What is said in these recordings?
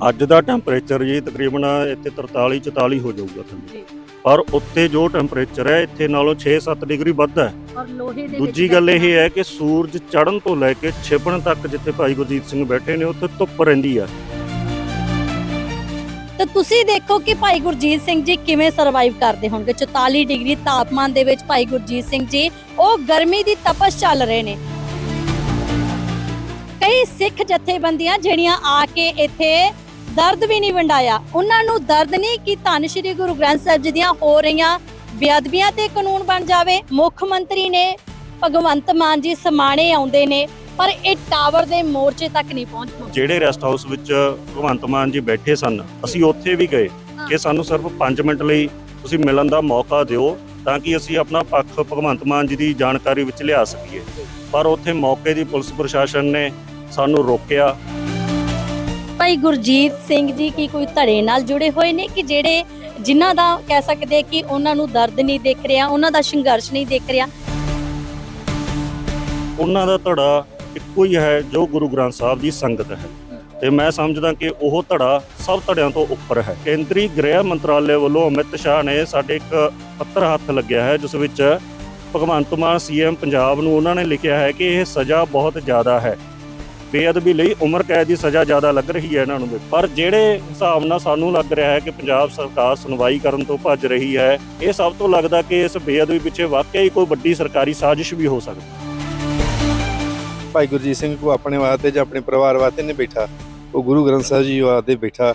ਅੱਜ ਦਾ ਟੈਂਪਰੇਚਰ ਜੀ ਤਕਰੀਬਨ ਇੱਥੇ 43 44 ਹੋ ਜਾਊਗਾ ਜੀ। ਪਰ ਉੱਤੇ ਜੋ ਟੈਂਪਰੇਚਰ ਹੈ ਇੱਥੇ ਨਾਲੋਂ 6-7 ਡਿਗਰੀ ਵੱਧ ਹੈ। ਔਰ ਲੋਹੇ ਦੇ ਦੂਜੀ ਗੱਲ ਇਹ ਹੈ ਕਿ ਸੂਰਜ ਚੜ੍ਹਨ ਤੋਂ ਲੈ ਕੇ ਛਿਪਣ ਤੱਕ ਜਿੱਥੇ ਭਾਈ ਗੁਰਜੀਤ ਸਿੰਘ ਬੈਠੇ ਨੇ ਉੱਥੇ ਧੁੱਪ ਰਹਿੰਦੀ ਆ। ਤਾਂ ਤੁਸੀਂ ਦੇਖੋ ਕਿ ਭਾਈ ਗੁਰਜੀਤ ਸਿੰਘ ਜੀ ਕਿਵੇਂ ਸਰਵਾਈਵ ਕਰਦੇ ਹੋਣਗੇ? 44 ਡਿਗਰੀ ਤਾਪਮਾਨ ਦੇ ਵਿੱਚ ਭਾਈ ਗੁਰਜੀਤ ਸਿੰਘ ਜੀ ਉਹ ਗਰਮੀ ਦੀ ਤਪਸ਼ ਚੱਲ ਰਹੇ ਨੇ। ਕਈ ਸਿੱਖ ਜਥੇਬੰਦੀਆਂ ਜਿਹੜੀਆਂ ਆ ਕੇ ਇੱਥੇ ਦਰਦ ਵੀ ਨਹੀਂ ਵੰਡਾਇਆ। ਉਹਨਾਂ ਨੂੰ ਦਰਦ ਨਹੀਂ ਕਿ ਧੰਨ ਸ਼੍ਰੀ ਗੁਰੂ ਗ੍ਰੰਥ ਸਾਹਿਬ ਜੀ ਦੀਆਂ ਹੋ ਰਹੀਆਂ ਬੇਅਦਬੀਆਂ ਤੇ ਕਾਨੂੰਨ ਬਣ ਜਾਵੇ। ਮੁੱਖ ਮੰਤਰੀ ਨੇ ਭਗਵੰਤ ਮਾਨ ਜੀ ਸਮਾਣੇ ਆਉਂਦੇ ਨੇ ਪਰ ਇਹ ਟਾਵਰ ਦੇ ਮੋਰਚੇ ਤੱਕ ਨਹੀਂ ਪਹੁੰਚ ਪਾਉਂਦੇ। ਜਿਹੜੇ ਰੈਸਟ ਹਾਊਸ ਵਿੱਚ ਭਗਵੰਤ ਮਾਨ ਜੀ ਬੈਠੇ ਸਨ ਅਸੀਂ ਉੱਥੇ ਵੀ ਗਏ ਕਿ ਸਾਨੂੰ ਸਿਰਫ 5 ਮਿੰਟ ਲਈ ਤੁਸੀਂ ਮਿਲਣ ਦਾ ਮੌਕਾ ਦਿਓ ਤਾਂ ਕਿ ਅਸੀਂ ਆਪਣਾ ਪੱਖ ਭਗਵੰਤ ਮਾਨ ਜੀ ਦੀ ਜਾਣਕਾਰੀ ਵਿੱਚ ਲਿਆ ਸਕੀਏ। ਪਰ ਉੱਥੇ ਮੌਕੇ ਦੀ ਪੁਲਿਸ ਪ੍ਰਸ਼ਾਸਨ ਨੇ ਸਾਨੂੰ ਰੋਕਿਆ। ਭਾਈ ਗੁਰਜੀਤ ਸਿੰਘ ਜੀ ਕੀ ਕੋਈ ਧੜੇ ਨਾਲ ਜੁੜੇ ਹੋਏ ਨੇ ਕਿ ਜਿਹੜੇ ਜਿਨ੍ਹਾਂ ਦਾ ਕਹਿ ਸਕਦੇ ਕਿ ਉਹਨਾਂ ਨੂੰ ਦਰਦ ਨਹੀਂ ਦਿਖ ਰਿਹਾ, ਉਹਨਾਂ ਦਾ ਸੰਘਰਸ਼ ਨਹੀਂ ਦਿਖ ਰਿਹਾ? ਉਹਨਾਂ ਦਾ ਧੜਾ ਇੱਕੋ ਹੀ ਹੈ ਜੋ ਗੁਰੂ ਗ੍ਰੰਥ ਸਾਹਿਬ ਦੀ ਸੰਗਤ ਹੈ। ਤੇ ਮੈਂ ਸਮਝਦਾ ਕਿ ਉਹ ਧੜਾ ਸਭ ਧੜਿਆਂ ਤੋਂ ਉੱਪਰ ਹੈ। ਕੇਂਦਰੀ ਗ੍ਰਹਿ ਮੰਤਰਾਲੇ ਵੱਲੋਂ ਅਮਿਤ ਸ਼ਾਹ ਨੇ ਸਾਡੇ ਇੱਕ ਪੱਤਰ ਹੱਥ ਲੱਗਿਆ ਹੈ, ਜਿਸ ਵਿੱਚ ਭਗਵੰਤ ਮਾਨ ਸੀਐਮ ਪੰਜਾਬ ਨੂੰ ਉਹਨਾਂ ਨੇ ਲਿਖਿਆ ਹੈ ਕਿ ਇਹ ਸਜ਼ਾ ਬਹੁਤ ਜ਼ਿਆਦਾ ਹੈ। ਬੇਅਦਬੀ ਲਈ ਉਮਰ ਕੈਦ ਦੀ ਸਜ਼ਾ ਜ਼ਿਆਦਾ ਲੱਗ ਰਹੀ ਹੈ ਇਹਨਾਂ ਨੂੰ ਪਰ ਜਿਹੜੇ ਹਿਸਾਬ ਨਾਲ ਸਾਨੂੰ ਲੱਗ ਰਿਹਾ ਹੈ ਕਿ ਪੰਜਾਬ ਸਰਕਾਰ ਸੁਣਵਾਈ ਕਰਨ ਤੋਂ ਭੱਜ ਰਹੀ ਹੈ ਇਹ ਸਭ ਤੋਂ ਲੱਗਦਾ ਕਿ ਇਸ ਬੇਅਦਬੀ ਪਿੱਛੇ ਵਾਕਿਆ ਹੀ ਕੋਈ ਵੱਡੀ ਸਰਕਾਰੀ ਸਾਜ਼ਿਸ਼ ਵੀ ਹੋ ਸਕਦੀ ਹੈ। ਭਾਈ ਗੁਰਜੀਤ ਸਿੰਘ ਕੋ ਆਪਣੇ ਵਾਸਤੇ ਜਾਂ ਆਪਣੇ ਪਰਿਵਾਰ ਵਾਸਤੇ ਨਹੀਂ ਬੈਠਾ। ਉਹ ਗੁਰੂ ਗ੍ਰੰਥ ਸਾਹਿਬ ਜੀ ਵਾਸਤੇ ਬੈਠਾ।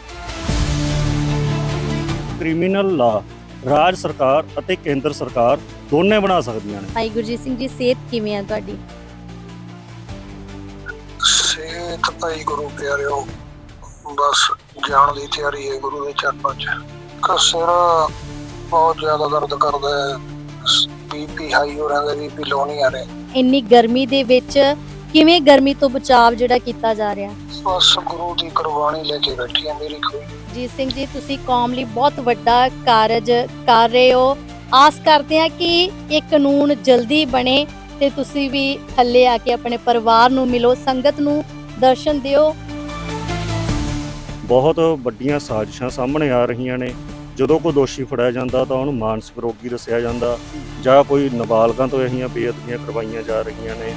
ਕ੍ਰਿਮੀਨਲ ਲਾ ਰਾਜ ਸਰਕਾਰ ਅਤੇ ਕੇਂਦਰ ਸਰਕਾਰ ਦੋਨੇ ਬਣਾ ਸਕਦੀਆਂ ਨੇ। ਭਾਈ ਗੁਰਜੀਤ ਸਿੰਘ ਜੀ ਸਿਹਤ ਕਿਵੇਂ ਆ ਤੁਹਾਡੀ? ਸਿਹਤ ਭਾਈ ਗੁਰੂ ਪਿਆਰਿਓ ਬਸ ਜਾਣ ਦੀ ਤਿਆਰੀ ਹੈ ਗੁਰੂ ਦੇ ਚਰਨਾਂ 'ਚ। ਕਸਰ ਬਹੁਤ ਜ਼ਿਆਦਾ ਦਰਦ ਕਰਦਾ ਹੈ। ਬੀਪੀ ਹਾਈ ਹੋ ਰਿਹਾ ਹੈ ਬੀਪੀ ਲੋ ਨਹੀਂ ਆ ਰਿਹਾ। ਇੰਨੀ ਗਰਮੀ ਦੇ ਵਿੱਚ ਕਿਵੇਂ ਗਰਮੀ ਤੋਂ ਬਚਾਅ ਜਿਹੜਾ ਕੀਤਾ ਜਾ ਰਿਹਾ? ਬਸ ਗੁਰੂ ਦੀ ਕੁਰਬਾਨੀ ਲੈ ਕੇ ਬੈਠੀ ਹੈ ਮੇਰੀ ਕੋਈ। ਜੀਤ ਸਿੰਘ ਜੀ ਤੁਸੀਂ ਕੌਮ ਲਈ ਬਹੁਤ ਵੱਡਾ ਕਾਰਜ ਕਰ ਰਹੇ ਹੋ। ਆਸ ਕਰਦੇ ਹਾਂ ਕਿ ਇਹ ਕਾਨੂੰਨ ਜਲਦੀ ਬਣੇ। ਤੇ ਤੁਸੀਂ ਵੀ ਥੱਲੇ ਆ ਕੇ ਆਪਣੇ ਪਰਿਵਾਰ ਨੂੰ ਮਿਲੋ ਸੰਗਤ ਨੂੰ ਦਰਸ਼ਨ ਦਿਓ। ਬਹੁਤ ਵੱਡੀਆਂ ਸਾਜ਼ਿਸ਼ਾਂ ਸਾਹਮਣੇ ਆ ਰਹੀਆਂ ਨੇ। ਜਦੋਂ ਕੋਈ ਦੋਸ਼ੀ ਫੜਿਆ ਜਾਂਦਾ ਤਾਂ ਉਹਨੂੰ ਮਾਨਸਿਕ ਰੋਗੀ ਦੱਸਿਆ ਜਾਂਦਾ ਜਾਂ ਕੋਈ ਨਾਬਾਲਗਾਂ ਤੋਂ ਇਹੀਆਂ ਬੇਅਦਬੀਆਂ ਕਰਵਾਈਆਂ ਜਾ ਰਹੀਆਂ ਨੇ।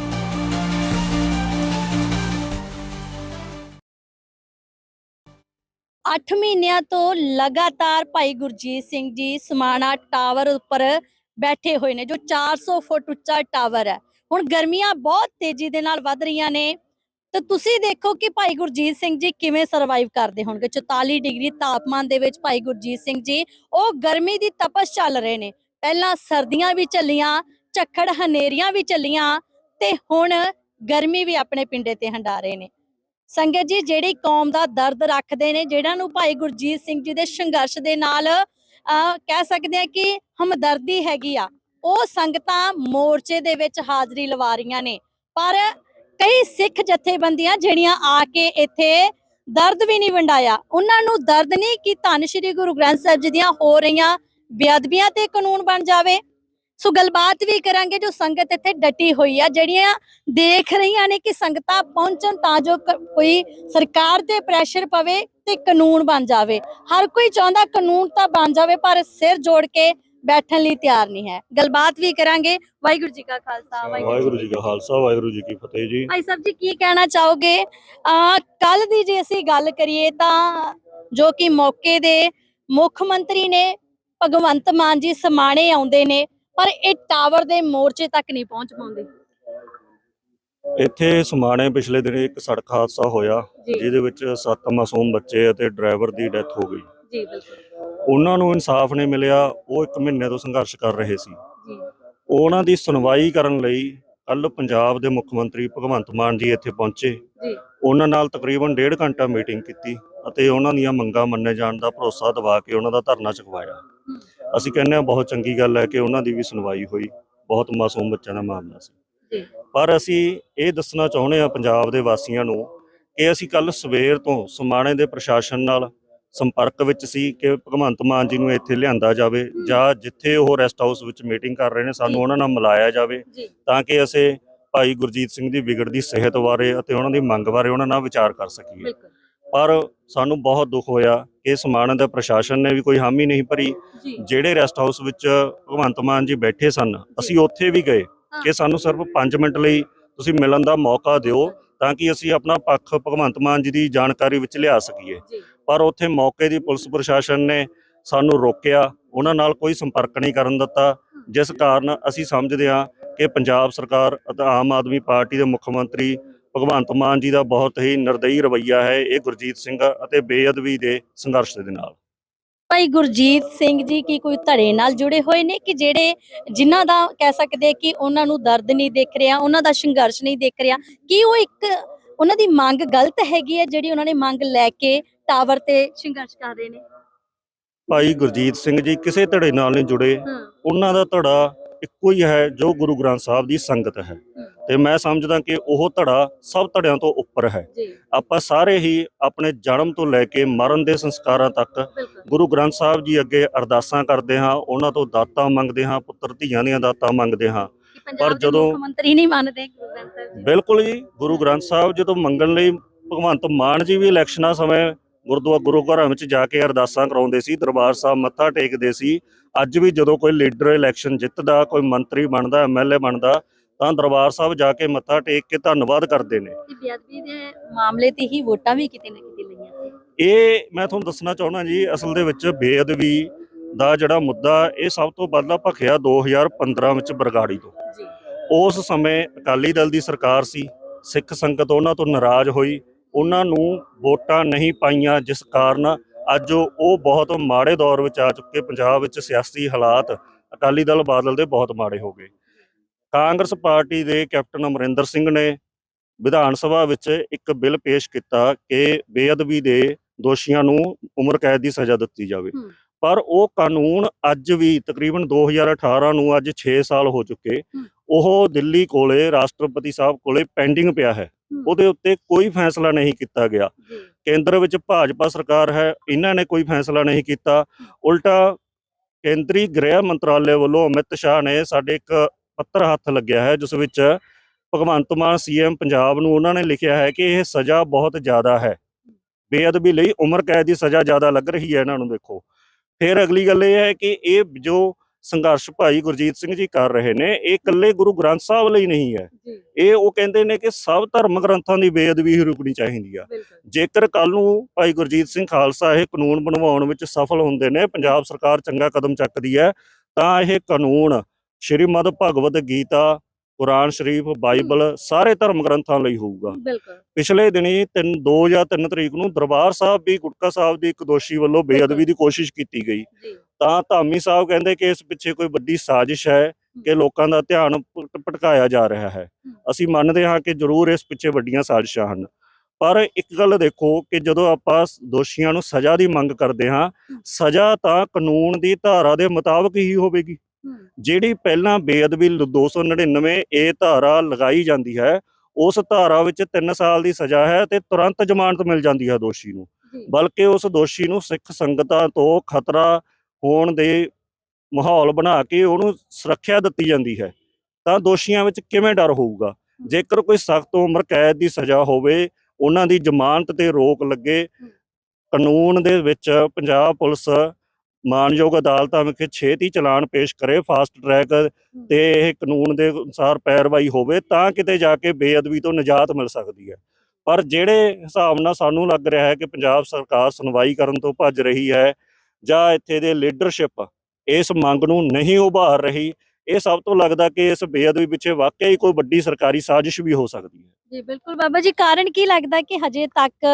8 ਮਹੀਨਿਆਂ ਤੋਂ ਲਗਾਤਾਰ ਭਾਈ ਗੁਰਜੀਤ ਸਿੰਘ ਜੀ ਸਮਾਣਾ ਟਾਵਰ ਉੱਪਰ ਬੈਠੇ ਹੋਏ ਨੇ, ਜੋ 400 ਫੁੱਟ ਉੱਚਾ ਟਾਵਰ ਹੈ। ਹੁਣ ਗਰਮੀਆਂ ਬਹੁਤ ਤੇਜ਼ੀ ਦੇ ਨਾਲ ਵੱਧ ਰਹੀਆਂ ਨੇ। ਤੇ ਤੁਸੀਂ ਦੇਖੋ ਕਿ ਭਾਈ ਗੁਰਜੀਤ ਸਿੰਘ ਜੀ ਕਿਵੇਂ ਸਰਵਾਈਵ ਕਰਦੇ ਹੋਣਗੇ? 44 ਡਿਗਰੀ ਤਾਪਮਾਨ ਦੇ ਵਿੱਚ ਭਾਈ ਗੁਰਜੀਤ ਸਿੰਘ ਜੀ, ਉਹ ਗਰਮੀ ਦੀ ਤਪਸ਼ ਚੱਲ ਰਹੇ ਨੇ। ਪਹਿਲਾਂ ਸਰਦੀਆਂ ਵੀ ਚੱਲੀਆਂ, ਝੱਖੜ ਹਨੇਰੀਆਂ ਵੀ ਚੱਲੀਆਂ, ਤੇ ਹੁਣ ਗਰਮੀ ਵੀ ਆਪਣੇ ਪਿੰਡੇ ਤੇ ਹੰਡਾ ਰਹੇ ਨੇ। ਸੰਗਤ ਜੀ, ਜਿਹੜੀ ਕੌਮ ਦਾ ਦਰਦ ਰੱਖਦੇ ਨੇ ਜਿਹੜਾ ਨੂੰ ਭਾਈ ਗੁਰਜੀਤ ਸਿੰਘ ਜੀ ਦੇ ਸੰਘਰਸ਼ ਦੇ ਨਾਲ ਕਹਿ ਸਕਦੇ ਆ ਕਿ ਹਮਦਰਦੀ ਹੈਗੀ ਆ। ਉਹ ਸੰਗਤਾਂ ਮੋਰਚੇ ਦੇ ਵਿੱਚ ਹਾਜ਼ਰੀ ਲਵਾ ਰਹੀਆਂ ਨੇ। ਪਰ ਕਈ ਸਿੱਖ ਜਥੇਬੰਦੀਆਂ ਜਿਹੜੀਆਂ ਆ ਕੇ ਇੱਥੇ ਦਰਦ ਵੀ ਨਹੀਂ ਵੰਡਾਇਆ, ਉਹਨਾਂ ਨੂੰ ਦਰਦ ਨਹੀਂ ਕਿ ਧੰਨ ਸ਼੍ਰੀ ਗੁਰੂ ਗ੍ਰੰਥ ਸਾਹਿਬ ਜੀ ਦੀਆਂ ਹੋ ਰਹੀਆਂ ਬੇਅਦਬੀਆਂ ਤੇ ਕਾਨੂੰਨ ਬਣ ਜਾਵੇ। ਸੋ ਗੱਲਬਾਤ ਵੀ ਕਰਾਂਗੇ ਜੋ ਸੰਗਤ ਇੱਥੇ ਡਟੀ ਹੋਈ ਆ ਜਿਹੜੀਆਂ ਦੇਖ ਰਹੀਆਂ ਨੇ ਕਿ ਸੰਗਤਾਂ ਪਹੁੰਚਣ ਤਾਂ ਜੋ ਕੋਈ ਸਰਕਾਰ ਤੇ ਪ੍ਰੈਸ਼ਰ ਪਵੇ ਤੇ ਕਾਨੂੰਨ ਬਣ ਜਾਵੇ। ਹਰ ਕੋਈ ਚਾਹੁੰਦਾ ਕਾਨੂੰਨ ਤਾਂ ਬਣ ਜਾਵੇ ਪਰ ਸਿਰ ਜੋੜ ਕੇ ਬੈਠਣ ਲਈ ਤਿਆਰ ਨਹੀਂ ਹੈ। ਗੱਲਬਾਤ ਵੀ ਕਰਾਂਗੇ। ਵਾਹਿਗੁਰੂ ਜੀ ਕਾ ਖਾਲਸਾ ਵਾਹਿਗੁਰੂ ਜੀ ਕਾ ਖਾਲਸਾ ਵਾਹਿਗੁਰੂ ਜੀ ਕੀ ਫਤਿਹ ਜੀ। ਭਾਈ ਸਾਹਿਬ ਜੀ ਕੀ ਕਹਿਣਾ ਚਾਹੋਗੇ? ਆ ਕੱਲ ਦੀ ਜੇ ਅਸੀਂ ਗੱਲ ਕਰੀਏ ਤਾਂ ਜੋ ਕਿ ਮੌਕੇ ਦੇ ਮੁੱਖ ਮੰਤਰੀ ਨੇ ਭਗਵੰਤ ਮਾਨ ਜੀ ਸਮਾਣੇ ਆਉਂਦੇ ਨੇ ਪਰ ਇਹ ਟਾਵਰ ਦੇ ਮੋਰਚੇ ਤੱਕ ਨਹੀਂ ਪਹੁੰਚ ਪਾਉਂਦੇ। ਇੱਥੇ ਸਮਾਣੇ ਪਿਛਲੇ ਦਿਨ ਇੱਕ ਸੜਕ ਹਾਦਸਾ ਹੋਇਆ ਜਿਹਦੇ ਵਿੱਚ ਸੱਤ ਮਾਸੂਮ ਬੱਚੇ ਅਤੇ ਡਰਾਈਵਰ ਦੀ ਡੈਥ ਹੋ ਗਈ। ਜੀ ਬਿਲਕੁਲ। ਉਹਨਾਂ ਨੂੰ ਇਨਸਾਫ ਨਹੀਂ ਮਿਲਿਆ ਉਹ ਇੱਕ ਮਹੀਨੇ ਤੋਂ ਸੰਘਰਸ਼ ਕਰ ਰਹੇ ਸੀ। ਜੀ। ਉਹਨਾਂ ਦੀ ਸੁਣਵਾਈ ਕਰਨ ਲਈ ਕੱਲ ਪੰਜਾਬ ਦੇ ਮੁੱਖ ਮੰਤਰੀ ਭਗਵੰਤ ਮਾਨ ਜੀ ਇੱਥੇ ਪਹੁੰਚੇ। ਜੀ। ਉਹਨਾਂ ਨਾਲ ਤਕਰੀਬਨ ਡੇਢ ਘੰਟਾ ਮੀਟਿੰਗ ਕੀਤੀ ਅਤੇ ਉਹਨਾਂ ਦੀਆਂ ਮੰਗਾਂ ਮੰਨੇ ਜਾਣ ਦਾ ਭਰੋਸਾ ਦਿਵਾ ਕੇ ਉਹਨਾਂ ਦਾ ਧਰਨਾ ਚੁਕਵਾਇਆ। ਅਸੀਂ ਕਹਿੰਦੇ ਹਾਂ ਬਹੁਤ ਚੰਗੀ ਗੱਲ ਹੈ ਕਿ ਉਹਨਾਂ ਦੀ ਵੀ ਸੁਣਵਾਈ ਹੋਈ। ਬਹੁਤ ਮਾਸੂਮ ਬੱਚਿਆਂ ਦਾ ਮਾਮਲਾ ਸੀ। ਪਰ ਅਸੀਂ ਇਹ ਦੱਸਣਾ ਚਾਹੁੰਦੇ ਹਾਂ ਪੰਜਾਬ ਦੇ ਵਾਸੀਆਂ ਨੂੰ ਕਿ ਅਸੀਂ ਕੱਲ ਸਵੇਰ ਤੋਂ ਸਮਾਣੇ ਦੇ ਪ੍ਰਸ਼ਾਸਨ ਨਾਲ ਸੰਪਰਕ ਵਿੱਚ ਸੀ ਕਿ ਭਗਵੰਤ ਮਾਨ ਜੀ ਨੂੰ ਇੱਥੇ ਲਿਆਂਦਾ ਜਾਵੇ ਜਾਂ ਜਿੱਥੇ ਉਹ ਰੈਸਟ ਹਾਊਸ ਵਿੱਚ ਮੀਟਿੰਗ ਕਰ ਰਹੇ ਨੇ। ਸਾਨੂੰ ਉਹਨਾਂ ਨਾਲ ਮਿਲਾਇਆ ਜਾਵੇ ਤਾਂ ਕਿ ਅਸੀਂ ਭਾਈ ਗੁਰਜੀਤ ਸਿੰਘ ਦੀ ਵਿਗੜਦੀ ਸਿਹਤ ਬਾਰੇ ਅਤੇ ਉਹਨਾਂ ਦੀ ਮੰਗ ਬਾਰੇ ਉਹਨਾਂ ਨਾਲ ਵਿਚਾਰ ਕਰ ਸਕੀਏ। ਬਿਲਕੁਲ। ਪਰ ਸਾਨੂੰ ਬਹੁਤ ਦੁੱਖ ਹੋਇਆ ਕਿ ਸਮਾਣਾ ਦਾ ਪ੍ਰਸ਼ਾਸਨ ਨੇ ਵੀ ਕੋਈ ਹਾਮੀ ਨਹੀਂ ਭਰੀ। ਜਿਹੜੇ ਰੈਸਟ ਹਾਊਸ ਵਿੱਚ ਭਗਵੰਤ ਮਾਨ ਜੀ ਬੈਠੇ ਸਨ ਅਸੀਂ ਉੱਥੇ ਵੀ ਗਏ ਕਿ ਸਾਨੂੰ ਸਿਰਫ 5 ਮਿੰਟ ਲਈ ਤੁਸੀਂ ਮਿਲਣ ਦਾ ਮੌਕਾ ਦਿਓ ਤਾਂ ਕਿ ਅਸੀਂ ਆਪਣਾ ਪੱਖ ਭਗਵੰਤ ਮਾਨ ਜੀ ਦੀ ਜਾਣਕਾਰੀ ਵਿੱਚ ਲਿਆ ਸਕੀਏ। ਪਰ ਉੱਥੇ ਮੌਕੇ ਦੀ ਪੁਲਿਸ ਪ੍ਰਸ਼ਾਸਨ ਨੇ ਸਾਨੂੰ ਰੋਕਿਆ ਉਹਨਾਂ ਨਾਲ ਕੋਈ ਸੰਪਰਕ ਨਹੀਂ ਕਰਨ ਦਿੱਤਾ ਜਿਸ ਕਾਰਨ ਅਸੀਂ ਸਮਝਦੇ ਹਾਂ ਕਿ ਪੰਜਾਬ ਸਰਕਾਰ ਅਤੇ ਆਮ ਆਦਮੀ ਪਾਰਟੀ ਦੇ ਮੁੱਖ ਮੰਤਰੀ ਭਗਵੰਤ ਮਾਨ ਜੀ ਦਾ ਬਹੁਤ ਹੀ ਨਿਰਦਈ ਰਵੱਈਆ ਹੈ ਇਹ ਗੁਰਜੀਤ ਸਿੰਘ ਅਤੇ ਬੇਅਦਬੀ ਦੇ ਸੰਘਰਸ਼ ਦੇ ਨਾਲ। ਭਾਈ ਗੁਰਜੀਤ ਸਿੰਘ ਜੀ ਕੀ ਕੋਈ ਧੜੇ ਨਾਲ ਜੁੜੇ ਹੋਏ ਨੇ ਕਿ ਜਿਹੜੇ ਜਿਨ੍ਹਾਂ ਦਾ ਕਹਿ ਸਕਦੇ ਕਿ ਉਹਨਾਂ ਨੂੰ ਦਰਦ ਨਹੀਂ ਦਿਖ ਰਿਹਾ ਉਹਨਾਂ ਦਾ ਸੰਘਰਸ਼ ਨਹੀਂ ਦਿਖ ਰਿਹਾ ਕੀ ਉਹ ਇੱਕ ਉਹਨਾਂ ਦੀ ਮੰਗ ਗਲਤ ਹੈਗੀ ਹੈ ਜਿਹੜੀ ਉਹਨਾਂ ਨੇ ਮੰਗ ਲੈ ਕੇ ਟਾਵਰ ਤੇ ਸੰਘਰਸ਼ ਕਰ ਰਹੇ ਨੇ? ਭਾਈ ਗੁਰਜੀਤ ਸਿੰਘ ਜੀ ਕਿਸੇ ਧੜੇ ਨਾਲ ਨਹੀਂ ਜੁੜੇ। ਉਹਨਾਂ ਦਾ ਧੜਾ ਇੱਕੋ ਹੀ ਹੈ ਜੋ ਗੁਰੂ ਗ੍ਰੰਥ ਸਾਹਿਬ ਦੀ ਸੰਗਤ ਹੈ। ਤੇ ਮੈਂ ਸਮਝਦਾ ਕਿ ਉਹ ਧੜਾ ਸਭ ਧੜਿਆਂ ਤੋਂ ਉੱਪਰ ਹੈ। ਆਪਾਂ ਸਾਰੇ ਹੀ ਆਪਣੇ ਜਨਮ ਤੋਂ ਲੈ ਕੇ ਮਰਨ ਦੇ ਸੰਸਕਾਰਾਂ ਤੱਕ ਗੁਰੂ ਗ੍ਰੰਥ ਸਾਹਿਬ ਜੀ ਅੱਗੇ ਅਰਦਾਸਾਂ ਕਰਦੇ ਹਾਂ ਉਹਨਾਂ ਤੋਂ ਦਾਤਾਂ ਮੰਗਦੇ ਹਾਂ ਪੁੱਤਰ ਧੀਆਂ ਦੀਆਂ ਦਾਤਾਂ ਮੰਗਦੇ ਹਾਂ। ਦੇ ਜਦੋਂ- ਮੁੱਖ ਮੰਤਰੀ ਨਹੀਂ ਮੰਨਦੇ ਗੁਰੂ ਗ੍ਰੰਥ ਸਾਹਿਬ ਜੀ। ਬਿਲਕੁਲ ਜੀ ਗੁਰੂ ਗ੍ਰੰਥ ਸਾਹਿਬ ਜਦੋਂ ਮੰਗਣ ਲਈ ਭਗਵੰਤ ਮਾਨ ਜੀ ਵੀ ਇਲੈਕਸ਼ਨਾਂ ਸਮੇਂ ਗੁਰਦੁਆਰਾ ਗੁਰੂ ਘਰਾਂ ਵਿੱਚ ਜਾ ਕੇ ਅਰਦਾਸਾਂ ਕਰਾਉਂਦੇ ਸੀ ਦਰਬਾਰ ਸਾਹਿਬ ਮੱਥਾ ਟੇਕਦੇ ਸੀ। ਅੱਜ ਵੀ ਜਦੋਂ ਕੋਈ ਲੀਡਰ ਇਲੈਕਸ਼ਨ ਜਿੱਤਦਾ ਕੋਈ ਮੰਤਰੀ ਬਣਦਾ ਐਮਐਲਏ ਬਣਦਾ ਤਾਂ ਦਰਬਾਰ ਸਾਹਿਬ ਜਾ ਕੇ ਮੱਥਾ ਟੇਕ ਕੇ ਧੰਨਵਾਦ ਕਰਦੇ ਨੇ। ਕਿ ਬੇਅਦਬੀ ਦੇ ਮਾਮਲੇ ਤੇ ਹੀ ਵੋਟਾਂ ਵੀ ਕਿਤੇ ਨਾ ਕਿਤੇ ਲਈਆਂ ਸੀ। ਇਹ ਮੈਂ ਤੁਹਾਨੂੰ ਦੱਸਣਾ ਚਾਹੁੰਦਾ ਜੀ ਅਸਲ ਦੇ ਵਿੱਚ ਬੇਅਦਬੀ ਦਾ ਜਿਹੜਾ ਮੁੱਦਾ ਇਹ ਸਭ ਤੋਂ ਪਹਿਲਾਂ ਭਖਿਆ 2015 ਵਿੱਚ ਬਰਗਾੜੀ ਤੋਂ। ਉਸ ਸਮੇਂ ਅਕਾਲੀ ਦਲ ਦੀ ਸਰਕਾਰ ਸੀ ਸਿੱਖ ਸੰਗਤ ਉਹਨਾਂ ਤੋਂ ਨਾਰਾਜ਼ ਹੋਈ ਉਹਨਾਂ ਨੂੰ ਵੋਟਾਂ ਨਹੀਂ ਪਾਈਆਂ ਜਿਸ ਕਾਰਨ ਅੱਜ ਉਹ ਬਹੁਤ ਮਾੜੇ ਦੌਰ ਵਿੱਚ ਆ ਚੁੱਕੇ ਪੰਜਾਬ ਵਿੱਚ ਸਿਆਸੀ ਹਾਲਾਤ ਅਕਾਲੀ ਦਲ ਬਾਦਲ ਦੇ ਬਹੁਤ ਮਾੜੇ ਹੋ ਗਏ ਕਾਂਗਰਸ ਪਾਰਟੀ ਦੇ ਕੈਪਟਨ ਅਮਰਿੰਦਰ ਸਿੰਘ ਨੇ ਵਿਧਾਨ ਸਭਾ ਵਿੱਚ ਇੱਕ ਬਿੱਲ ਪੇਸ਼ ਕੀਤਾ ਕਿ ਬੇਅਦਬੀ ਦੇ ਦੋਸ਼ੀਆਂ ਨੂੰ ਉਮਰ ਕੈਦ ਦੀ ਸਜ਼ਾ ਦਿੱਤੀ ਜਾਵੇ। ਪਰ ਉਹ ਕਾਨੂੰਨ ਅੱਜ ਵੀ ਤਕਰੀਬਨ 2018 ਨੂੰ ਅੱਜ 6 ਸਾਲ ਹੋ ਚੁੱਕੇ। ਉਹ ਦਿੱਲੀ ਕੋਲੇ ਰਾਸ਼ਟਰਪਤੀ ਸਾਹਿਬ ਕੋਲੇ ਪੈਂਡਿੰਗ ਪਿਆ ਹੈ। ਉਹਦੇ ਉੱਤੇ ਕੋਈ ਫੈਸਲਾ ਨਹੀਂ ਕੀਤਾ ਗਿਆ। ਕੇਂਦਰ ਵਿੱਚ ਭਾਜਪਾ ਸਰਕਾਰ ਹੈ ਇਹਨਾਂ ਨੇ ਕੋਈ ਫੈਸਲਾ ਨਹੀਂ ਕੀਤਾ। ਉਲਟਾ ਕੇਂਦਰੀ ਗ੍ਰਹਿ ਮੰਤਰਾਲੇ ਵੱਲੋਂ ਅਮਿਤ ਸ਼ਾਹ ਨੇ ਸਾਡੇ ਇੱਕ ਪੱਤਰ ਹੱਥ ਲੱਗਿਆ ਹੈ ਜਿਸ ਵਿੱਚ ਭਗਵੰਤ ਮਾਨ ਸੀਐਮ ਪੰਜਾਬ ਨੂੰ ਉਹਨਾਂ ਨੇ ਲਿਖਿਆ ਹੈ ਕਿ ਇਹ ਸਜ਼ਾ ਬਹੁਤ ਜ਼ਿਆਦਾ ਹੈ। ਬੇਅਦਬੀ ਲਈ ਉਮਰ ਕੈਦ ਦੀ ਸਜ਼ਾ ਜ਼ਿਆਦਾ ਲੱਗ ਰਹੀ ਹੈ ਇਹਨਾਂ ਨੂੰ ਦੇਖੋ। ਫਿਰ ਅਗਲੀ ਗੱਲ ਇਹ ਹੈ ਕਿ ਇਹ ਜੋ ਸੰਘਰਸ਼ ਭਾਈ ਗੁਰਜੀਤ ਸਿੰਘ ਜੀ ਕਰ ਰਹੇ ਨੇ ਇਹ ਇਕੱਲੇ ਗੁਰੂ ਗ੍ਰੰਥ ਸਾਹਿਬ ਲਈ ਨਹੀਂ ਹੈ। ਇਹ ਉਹ ਕਹਿੰਦੇ ਨੇ ਕਿ ਸਭ ਧਰਮ ਗ੍ਰੰਥਾਂ ਦੀ ਬੇਅਦਬੀ ਹੀ ਰੁਕਣੀ ਚਾਹੀਦੀ ਆ। ਜੇਕਰ ਕੱਲ ਨੂੰ ਭਾਈ ਗੁਰਜੀਤ ਸਿੰਘ ਖਾਲਸਾ ਇਹ ਕਾਨੂੰਨ ਬਣਵਾਉਣ ਵਿੱਚ ਸਫਲ ਹੁੰਦੇ ਨੇ ਪੰਜਾਬ ਸਰਕਾਰ ਚੰਗਾ ਕਦਮ ਚੱਕਦੀ ਹੈ ਤਾਂ ਇਹ ਕਾਨੂੰਨ ਸ਼੍ਰੀਮਦ ਭਗਵਦ ਗੀਤਾ ਕੁਰਾਨ ਸ਼ਰੀਫ ਬਾਈਬਲ ਸਾਰੇ ਧਰਮ ਗ੍ਰੰਥਾਂ ਲਈ ਹੋਊਗਾ। ਬਿਲਕੁਲ। ਪਿਛਲੇ ਦਿਨੀ 3 2 ਜਾਂ 3 ਤਰੀਕ ਨੂੰ ਦਰਬਾਰ ਸਾਹਿਬ ਵੀ ਗੁਟਕਾ ਸਾਹਿਬ ਦੀ ਇੱਕ ਦੋਸ਼ੀ ਵੱਲੋਂ ਬੇਅਦਬੀ ਦੀ ਕੋਸ਼ਿਸ਼ ਕੀਤੀ ਗਈ। ਤਾਂ ਧਾਮੀ ਸਾਹਿਬ ਕਹਿੰਦੇ ਕਿ ਇਸ ਪਿੱਛੇ ਕੋਈ ਵੱਡੀ ਸਾਜ਼ਿਸ਼ ਹੈ ਕਿ ਲੋਕਾਂ ਦਾ ਧਿਆਨ ਭਟ- ਭਟਕਾਇਆ ਜਾ ਰਿਹਾ ਹੈ। ਅਸੀਂ ਮੰਨਦੇ ਹਾਂ ਕਿ ਜ਼ਰੂਰ ਇਸ ਪਿੱਛੇ ਵੱਡੀਆਂ ਸਾਜ਼ਿਸ਼ਾਂ ਹਨ। ਪਰ ਇੱਕ ਗੱਲ ਦੇਖੋ ਕਿ ਜਦੋਂ ਆਪਾਂ ਦੋਸ਼ੀਆਂ ਨੂੰ ਸਜ਼ਾ ਦੀ ਮੰਗ ਕਰਦੇ ਹਾਂ। ਸਜ਼ਾ ਤਾਂ ਕਾਨੂੰਨ ਦੀ ਧਾਰਾ ਦੇ ਮੁਤਾਬਕ ਹੀ ਹੋਵੇਗੀ। ਜਿਹੜੀ ਪਹਿਲਾਂ ਬੇਅਦਬੀ ਲ- 299 ਏ ਧਾਰਾ ਲਗਾਈ ਜਾਂਦੀ ਹੈ ਉਸ ਧਾਰਾ ਵਿੱਚ 3 ਸਾਲ ਦੀ ਸਜ਼ਾ ਹੈ ਤੇ ਤੁਰੰਤ ਜ਼ਮਾਨਤ ਮਿਲ ਜਾਂਦੀ ਹੈ ਦੋਸ਼ੀ ਨੂੰ। ਬਲਕਿ ਉਸ ਦੋਸ਼ੀ ਨੂੰ ਸਿੱਖ ਸੰਗਤਾਂ ਤੋਂ ਖਤਰਾ ਹੋਣ ਦੇ ਮਾਹੌਲ ਬਣਾ ਕੇ ਉਹਨੂੰ ਸੁਰੱਖਿਆ ਦਿੱਤੀ ਜਾਂਦੀ ਹੈ। ਤਾਂ ਦੋਸ਼ੀਆਂ ਵਿੱਚ ਕਿਵੇਂ ਡਰ ਹੋਊਗਾ? ਜੇਕਰ ਕੋਈ ਸਖਤ ਉਮਰ ਕੈਦ ਦੀ ਸਜ਼ਾ ਹੋਵੇ ਉਹਨਾਂ ਦੀ ਜ਼ਮਾਨਤ ਤੇ ਰੋਕ ਲੱਗੇ ਕਾਨੂੰਨ ਦੇ ਵਿੱਚ ਪੰਜਾਬ ਪੁਲਿਸ ਮਾਨਯੋਗ ਅਦਾਲਤਾਂ ਵਿਖੇ ਛੇਤੀ ਚਲਾਨ ਪੇਸ਼ ਕਰੇ ਫਾਸਟ ਟਰੈਕ ਤੇ ਇਹ ਕਾਨੂੰਨ ਦੇ ਅਨੁਸਾਰ ਪੈਰਵਾਈ ਹੋਵੇ ਤਾਂ ਕਿਤੇ ਜਾ ਕੇ ਬੇਅਦਬੀ ਤੋਂ ਨਿਜਾਤ ਮਿਲ ਸਕਦੀ ਹੈ। ਪਰ ਜਿਹੜੇ ਹਿਸਾਬ ਨਾਲ ਸਾਨੂੰ ਲੱਗ ਰਿਹਾ ਹੈ ਕਿ ਪੰਜਾਬ ਸਰਕਾਰ ਸੁਣਵਾਈ ਕਰਨ ਤੋਂ ਭੱਜ ਰਹੀ ਹੈ ਜਾਂ ਇੱਥੇ ਦੇ ਲੀਡਰਸ਼ਿਪ ਇਸ ਮੰਗ ਨੂੰ ਨਹੀਂ ਉਭਾਰ ਰਹੀ, ਇਹ ਸਭ ਤੋਂ ਲੱਗਦਾ ਕਿ ਇਸ ਬੇਅਦਬੀ ਪਿੱਛੇ ਵਾਕਿਆ ਹੀ ਕੋਈ ਵੱਡੀ ਸਰਕਾਰੀ ਸਾਜ਼ਿਸ਼ ਵੀ ਹੋ ਸਕਦੀ ਹੈ। ਜੀ, ਬਿਲਕੁਲ ਬਾਬਾ ਜੀ, ਕਾਰਨ ਕੀ ਲੱਗਦਾ ਕਿ ਹਜੇ ਤੱਕ